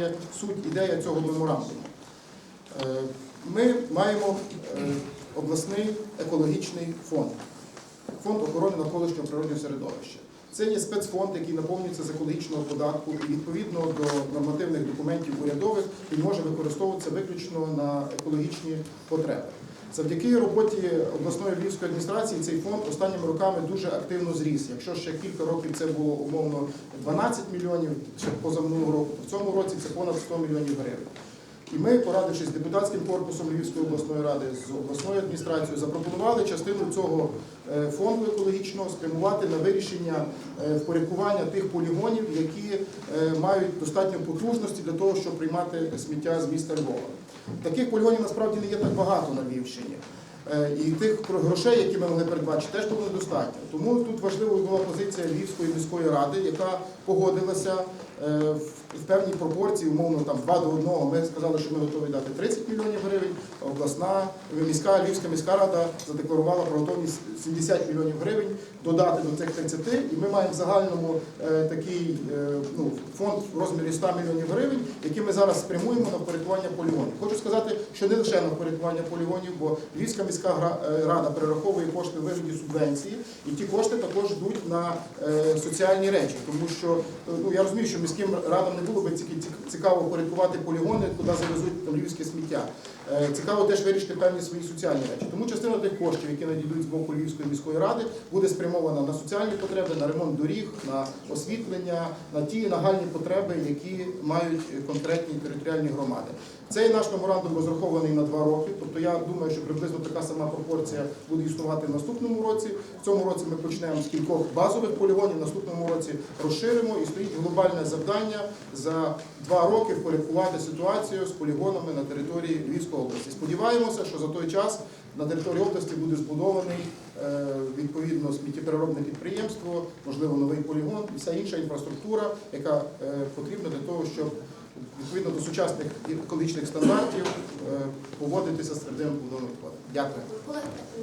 має суть ідея цього меморандуму. Е, Ми маємо е, обласний екологічний фонд, фонд охорони навколишнього природнього середовища. Це є спецфонд, який наповнюється з екологічного податку і відповідно до нормативних документів урядових він може використовуватися виключно на екологічні потреби. Завдяки роботі обласної львівської адміністрації цей фонд останніми роками дуже активно зріс. Якщо ще кілька років це було умовно 12 мільйонів, ще позаминулого року, то в цьому році це понад 100 мільйонів гривень. І ми, порадившись з депутатським корпусом Львівської обласної ради, з обласною адміністрацією, запропонували частину цього е, фонду екологічного спрямувати на вирішення е, впорядкування тих полігонів, які е, мають достатньо потужності для того, щоб приймати сміття з міста Львова. Таких полігонів насправді не є так багато на Львівщині. І тих грошей, які ми могли передбачити, теж було недостатньо. Тому тут важливою була позиція Львівської міської ради, яка погодилася е, в певній пропорції, умовно там 2 до 1. Ми сказали, що ми готові дати 30 мільйонів гривень. Обласна міська Львівська міська рада задекларувала про готовність 70 мільйонів гривень додати до цих 30. І ми маємо в загальному е, такий е, ну, фонд в розмірі 100 мільйонів гривень, який ми зараз спрямуємо на впорядкування полігонів. Хочу сказати, що не лише на впорядкування полігонів, бо Львівська міська е, рада перераховує кошти в вигляді субвенції, і ті кошти також йдуть на е, соціальні речі, тому що е, ну я розумію, що міським радам не було б тільки цікаво порядкувати полігони, куди завезуть львівське сміття. Е, Цікаво теж вирішити певні свої соціальні речі. Тому частина тих коштів, які надійдуть з боку Львівської міської ради, буде спрямована на соціальні потреби, на ремонт доріг, на освітлення, на ті нагальні потреби, які мають конкретні територіальні громади. Цей наш меморандум розрахований на два роки, тобто я думаю, що приблизно така сама пропорція буде існувати в наступному році. В цьому році ми почнемо з кількох базових полігонів, в наступному році розширимо і стоїть глобальне завдання за два роки впорядкувати ситуацію з полігонами на території Львівської області. Сподіваємося, що за той час на території області буде збудований е, відповідно сміттєпереробне підприємство, можливо, новий полігон і вся інша інфраструктура, яка е, потрібна для того, щоб відповідно до сучасних екологічних стандартів е, поводитися з твердим побудовим відходом. Дякую.